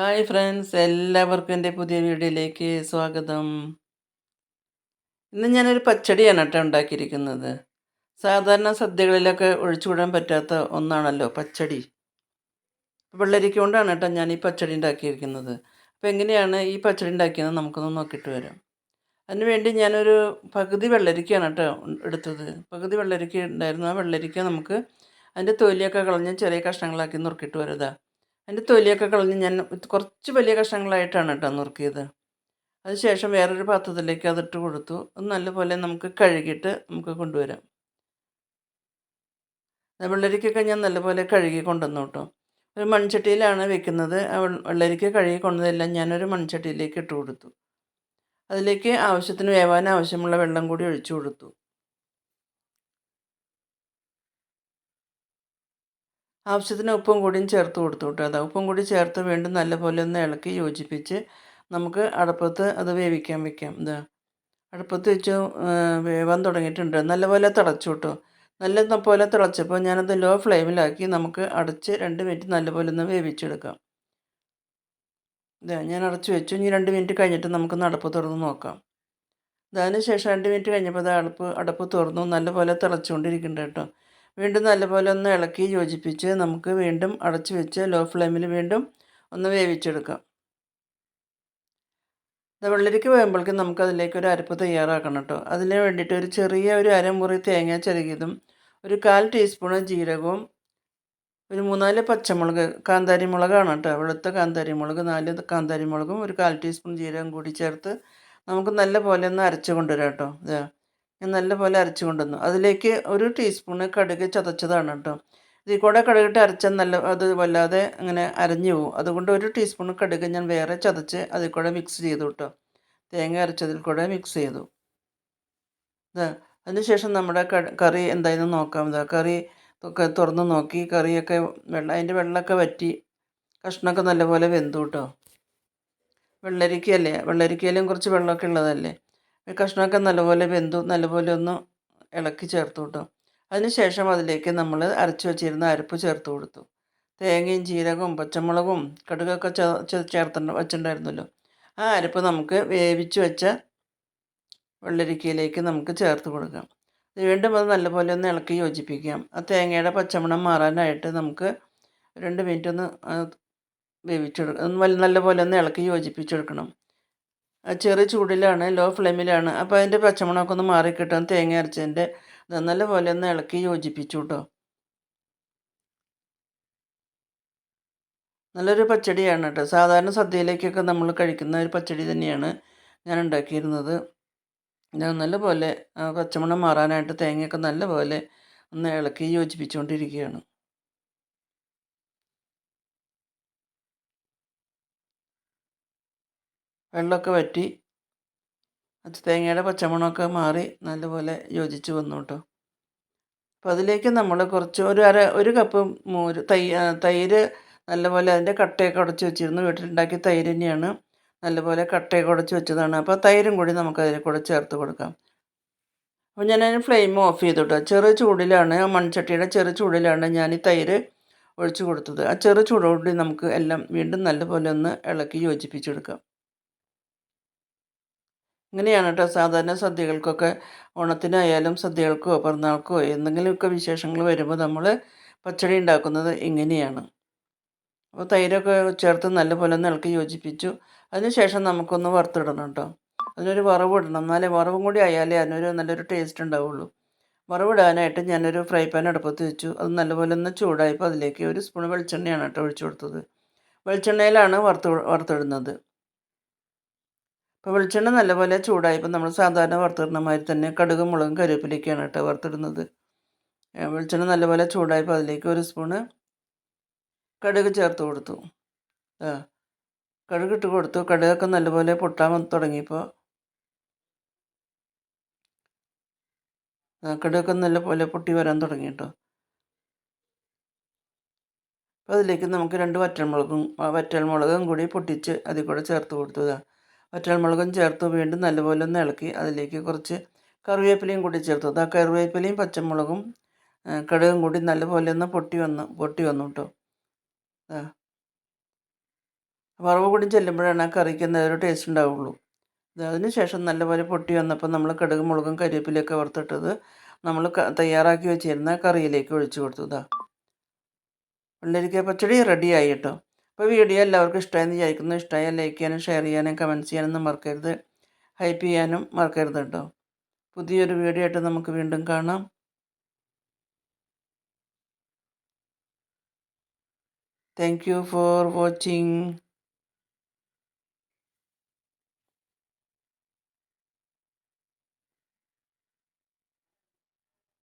Hi friends എല്ലാവർക്കും എന്റെ പുതിയ വീഡിയോയിലേക്ക് സ്വാഗതം. ഇന്ന് ഞാനൊരു പച്ചടിയാണ് കേട്ടോ ഉണ്ടാക്കിയിരിക്കുന്നത്. സാധാരണ സദ്യകളിലൊക്കെ ഒഴിച്ചുകൂടാൻ പറ്റാത്ത ഒന്നാണല്ലോ പച്ചടി. വെള്ളരിക്ക കൊണ്ടാണ് കേട്ടോ ഞാൻ ഈ പച്ചടി ഉണ്ടാക്കിയിരിക്കുന്നത്. അപ്പോൾ എങ്ങനെയാണ് ഈ പച്ചടി ഉണ്ടാക്കിയത് നമുക്കൊന്ന് നോക്കിയിട്ട് വരാം. അതിനുവേണ്ടി ഞാനൊരു പകുതി വെള്ളരിക്കയാണ് കേട്ടോ എടുത്തത്. പകുതി വെള്ളരിക്ക ഉണ്ടായിരുന്നു. ആ വെള്ളരിക്ക നമുക്ക് അതിന്റെ തൊലിയൊക്കെ കളഞ്ഞ് ചെറിയ കഷ്ണങ്ങളാക്കി നുറുക്കിയിട്ട് വരുതാ. അതിന്റെ തൊലിയൊക്കെ കളഞ്ഞ് ഞാൻ കുറച്ച് വലിയ കഷ്ണങ്ങളായിട്ടാണ് കേട്ടോ നുറുക്കിയത്. അതിനുശേഷം വേറൊരു പാത്രത്തിലേക്ക് അതിട്ട് കൊടുത്തു. അത് നല്ലപോലെ നമുക്ക് കഴുകിയിട്ട് നമുക്ക് കൊണ്ടുവരാം. വെള്ളരിക്കൊക്കെ ഞാൻ നല്ലപോലെ കഴുകി കൊണ്ടുവന്നു കേട്ടോ. ഒരു മൺചട്ടിയിലാണ് വെക്കുന്നത്. വെള്ളരിക്ക കഴുകി കൊണ്ടതെല്ലാം ഞാനൊരു മൺചട്ടിയിലേക്ക് ഇട്ട് കൊടുത്തു. അതിലേക്ക് ആവശ്യത്തിന് വേവാൻ ആവശ്യമുള്ള വെള്ളം കൂടി ഒഴിച്ചു കൊടുത്തു. ആവശ്യത്തിന് ഉപ്പും കൂടിയും ചേർത്ത് കൊടുത്തു കേട്ടോ. അതാ ഉപ്പും കൂടി ചേർത്ത് വീണ്ടും നല്ലപോലെ ഒന്ന് ഇളക്കി യോജിപ്പിച്ച് നമുക്ക് അടുപ്പത്ത് അത് വേവിക്കാൻ വെക്കാം. ഇതാ അടുപ്പത്ത് വെച്ച് വേവാൻ തുടങ്ങിയിട്ടുണ്ട്. നല്ലപോലെ തിളച്ചു കേട്ടോ. നല്ല പോലെ തിളച്ചപ്പോൾ ഞാനത് ലോ ഫ്ലെയിമിലാക്കി നമുക്ക് അടച്ച് രണ്ട് മിനിറ്റ് നല്ലപോലെ ഒന്ന് വേവിച്ചെടുക്കാം. ഇതാ ഞാൻ അടച്ച് വെച്ചു. ഇനി രണ്ട് മിനിറ്റ് കഴിഞ്ഞിട്ട് നമുക്കൊന്ന് അടപ്പ് തുറന്ന് നോക്കാം. അതിന് ശേഷം രണ്ട് മിനിറ്റ് കഴിഞ്ഞപ്പോൾ അത് അടപ്പ് അടപ്പ് തുറന്നു. നല്ലപോലെ തിളച്ചുകൊണ്ടിരിക്കുന്നുണ്ട് കേട്ടോ. വീണ്ടും നല്ലപോലെ ഒന്ന് ഇളക്കി യോജിപ്പിച്ച് നമുക്ക് വീണ്ടും അടച്ചു വെച്ച് ലോ ഫ്ലെയിമിൽ വീണ്ടും ഒന്ന് വേവിച്ചെടുക്കാം. വെള്ളരിക്ക് വേകുമ്പോഴേക്കും നമുക്ക് അതിലേക്ക് ഒരു അരപ്പ് തയ്യാറാക്കണം കേട്ടോ അതിന് വേണ്ടിയിട്ട് ഒരു ചെറിയ ഒരു അരമുറി തേങ്ങ ചെറുകിയതും ഒരു കാൽ ടീസ്പൂണ് ജീരകവും ഒരു മൂന്നാൽ പച്ചമുളക് കാന്താരി മുളകാണ് കേട്ടോ വെളുത്ത കാന്താരി മുളക് നാല് കാന്താരി മുളകും ഒരു കാൽ ടീസ്പൂൺ ജീരകം കൂടി ചേർത്ത് നമുക്ക് നല്ല പോലെ ഒന്ന് അരച്ച് കൊണ്ടുവരാം കേട്ടോ ഞാൻ നല്ല പോലെ അരച്ചു കൊണ്ടുവന്നു. അതിലേക്ക് ഒരു ടീസ്പൂണ് കടുക് ചതച്ചതാണ് കേട്ടോ ഇതിൽ കൂടെ കടുകിട്ട് അരച്ചാൽ നല്ല അത് വല്ലാതെ അങ്ങനെ അരഞ്ഞു പോകും അതുകൊണ്ട് ഒരു ടീസ്പൂൺ കടുക് ഞാൻ വേറെ ചതച്ച് അതിൽ കൂടെ മിക്സ് ചെയ്തു കേട്ടോ തേങ്ങ അരച്ചതിൽ കൂടെ മിക്സ് ചെയ്തു. അതിനുശേഷം നമ്മുടെ കറി എന്തായെന്ന് നോക്കാം. ഇതാ കറി ഒക്കെ തുറന്ന് നോക്കി. കറിയൊക്കെ വെള്ളം അതിന്റെ വെള്ളമൊക്കെ വറ്റി കഷ്ണമൊക്കെ നല്ലപോലെ വെന്തു കേട്ടോ വെള്ളരിക്കയല്ലേ? വെള്ളരിക്കയിലും കുറച്ച് വെള്ളമൊക്കെ ഉള്ളതല്ലേ? കഷ്ണമൊക്കെ നല്ലപോലെ വെന്തു നല്ലപോലെ ഒന്ന് ഇളക്കി ചേർത്ത് കേട്ടോ അതിനുശേഷം അതിലേക്ക് നമ്മൾ അരച്ചു വെച്ചിരുന്ന അരപ്പ് ചേർത്ത് കൊടുത്തു. തേങ്ങയും ജീരകവും പച്ചമുളകും കടുകൊക്കെ ചേർത്ത് വെച്ചിട്ടുണ്ടായിരുന്നല്ലോ. ആ അരപ്പ് നമുക്ക് വേവിച്ച് വെച്ച വെള്ളരിക്കയിലേക്ക് നമുക്ക് ചേർത്ത് കൊടുക്കാം. വീണ്ടും അത് നല്ലപോലെ ഒന്ന് ഇളക്കി യോജിപ്പിക്കാം. ആ തേങ്ങയുടെ പച്ചമണം മാറാനായിട്ട് നമുക്ക് രണ്ട് മിനിറ്റ് ഒന്ന് വേവിച്ചെടുക്കണം നല്ല നല്ലപോലെ ഒന്ന് ഇളക്കി യോജിപ്പിച്ചെടുക്കണം. ചെറിയ ചൂടിലാണ് ലോ ഫ്ലെയിമിലാണ് അപ്പോൾ അതിന്റെ പച്ചമുളകൊക്കെ ഒന്ന് മാറിക്കിട്ടും തേങ്ങ അരച്ചതിന്റെ നല്ല പോലെ ഒന്ന് ഇളക്കി യോജിപ്പിച്ചു കേട്ടോ നല്ലൊരു പച്ചടിയാണ് കേട്ടോ സാധാരണ സദ്യയിലേക്കൊക്കെ നമ്മൾ കഴിക്കുന്ന ഒരു പച്ചടി തന്നെയാണ് ഞാൻ ഉണ്ടാക്കിയിരുന്നത്. ഞാൻ നല്ലപോലെ പച്ചമണം മാറാനായിട്ട് തേങ്ങയൊക്കെ നല്ല പോലെ ഒന്ന് ഇളക്കി യോജിപ്പിച്ചുകൊണ്ടിരിക്കുകയാണ്. വെള്ളമൊക്കെ വറ്റി തേങ്ങയുടെ പച്ചമണമൊക്കെ മാറി നല്ലപോലെ യോജിച്ച് വന്നു കേട്ടോ. അപ്പോൾ അതിലേക്ക് നമ്മൾ കുറച്ച് ഒരു അര ഒരു കപ്പ് മോര് തൈ തൈര് നല്ലപോലെ അതിന്റെ കട്ടയൊക്കെ ഉടച്ച് വെച്ചിരുന്നു. വീട്ടിലുണ്ടാക്കിയ തൈര് തന്നെയാണ് നല്ലപോലെ കട്ടയൊക്കെ ഉടച്ച് വെച്ചതാണ്. അപ്പോൾ തൈരും കൂടി നമുക്ക് അതിൽ കൂടെ ചേർത്ത് കൊടുക്കാം. അപ്പോൾ ഞാൻ അതിന് ഫ്ലെയിം ഓഫ് ചെയ്തു കേട്ടോ. ചെറു ചൂടിലാണ് മൺചട്ടിയുടെ ചെറു ചൂടിലാണ് ഞാൻ ഈ തൈര് ഒഴിച്ചു കൊടുത്തത്. ആ ചെറു ചൂടോടുകൂടി നമുക്ക് എല്ലാം വീണ്ടും നല്ലപോലെ ഒന്ന് ഇളക്കി യോജിപ്പിച്ചെടുക്കാം. ഇങ്ങനെയാണ് കേട്ടോ സാധാരണ സദ്യകൾക്കൊക്കെ ഓണത്തിനായാലും സദ്യകൾക്കോ പിറന്നാൾക്കോ എന്തെങ്കിലുമൊക്കെ വിശേഷങ്ങൾ വരുമ്പോൾ നമ്മൾ പച്ചടി ഉണ്ടാക്കുന്നത് ഇങ്ങനെയാണ്. അപ്പോൾ തൈരൊക്കെ ചേർത്ത് നല്ലപോലെ ഒന്ന് ഇളക്കി യോജിപ്പിച്ചു. അതിനുശേഷം നമുക്കൊന്ന് വറുത്തിടണം കേട്ടോ. അതിനൊരു വറവ് ഇടണം എന്നാലേ വറവും കൂടി ആയാലേ അതിനൊരു നല്ലൊരു ടേസ്റ്റ് ഉണ്ടാവുള്ളൂ. വറവിടാനായിട്ട് ഞാനൊരു ഫ്രൈ പാൻ അടുപ്പത്ത് വെച്ചു. അത് നല്ലപോലെ ഒന്ന് ചൂടായപ്പോൾ അതിലേക്ക് ഒരു സ്പൂൺ വെളിച്ചെണ്ണയാണ് കേട്ടോ ഒഴിച്ചു കൊടുത്തത്. വെളിച്ചെണ്ണയിലാണ് വറുത്ത് വറുത്തിടുന്നത്. അപ്പോൾ വെളിച്ചെണ്ണ നല്ലപോലെ ചൂടായപ്പോൾ നമ്മൾ സാധാരണ വറുത്തിടുന്ന മാതിരി തന്നെ കടുകും മുളകും കരുവേപ്പിലേക്കാണ് കേട്ടോ വറുത്തിടുന്നത്. വെളിച്ചെണ്ണ നല്ലപോലെ ചൂടായപ്പോൾ അതിലേക്ക് ഒരു സ്പൂണ് കടുക് ചേർത്ത് കൊടുത്തു. കടുക് ഇട്ട് കൊടുത്തു. കടുകൊക്കെ നല്ലപോലെ പൊട്ടാൻ തുടങ്ങിയപ്പോൾ കടുകൊക്കെ നല്ലപോലെ പൊട്ടി വരാൻ തുടങ്ങി കേട്ടോ. അപ്പോൾ അതിലേക്ക് നമുക്ക് രണ്ട് വറ്റൽമുളകും വറ്റൽമുളകും കൂടി പൊട്ടിച്ച് അതിൽ കൂടെ ചേർത്ത് കൊടുത്തതാണ് വറ്റൽമുളകും ചേർത്ത് വീണ്ടും നല്ലപോലെ ഒന്ന് ഇളക്കി അതിലേക്ക് കുറച്ച് കറിവേപ്പിലയും കൂടി ചേർത്തു. ആ കറിവേപ്പിലയും പച്ചമുളകും കടുകും കൂടി നല്ലപോലെ ഒന്ന് പൊട്ടി വന്നു പൊട്ടി വന്നു കേട്ടോ വറവ് കൂടി ചെല്ലുമ്പോഴാണ് ആ കറിക്ക് ഒരു ടേസ്റ്റ് ഉണ്ടാവുള്ളൂ. അതിന് ശേഷം നല്ലപോലെ പൊട്ടി വന്നപ്പോൾ നമ്മൾ കടുകും മുളകും കരിവേപ്പിലൊക്കെ വറുത്തിട്ടത് നമ്മൾ തയ്യാറാക്കി വെച്ചിരുന്ന കറിയിലേക്ക് ഒഴിച്ചു കൊടുത്തു. ഇതാ വെള്ളരിക്ക പച്ചടി റെഡിയായി കേട്ടോ അപ്പോൾ വീഡിയോ എല്ലാവർക്കും ഇഷ്ടമായെന്ന് വിചാരിക്കുന്നു. ഇഷ്ടമായാൽ ലൈക്ക് ചെയ്യാനും ഷെയർ ചെയ്യാനും കമന്റ് ചെയ്യാനൊന്നും മറക്കരുത്. ഹൈപ്പ് ചെയ്യാനും മറക്കരുത് കേട്ടോ. പുതിയൊരു വീഡിയോ ആയിട്ട് നമുക്ക് വീണ്ടും കാണാം. Thank you for watching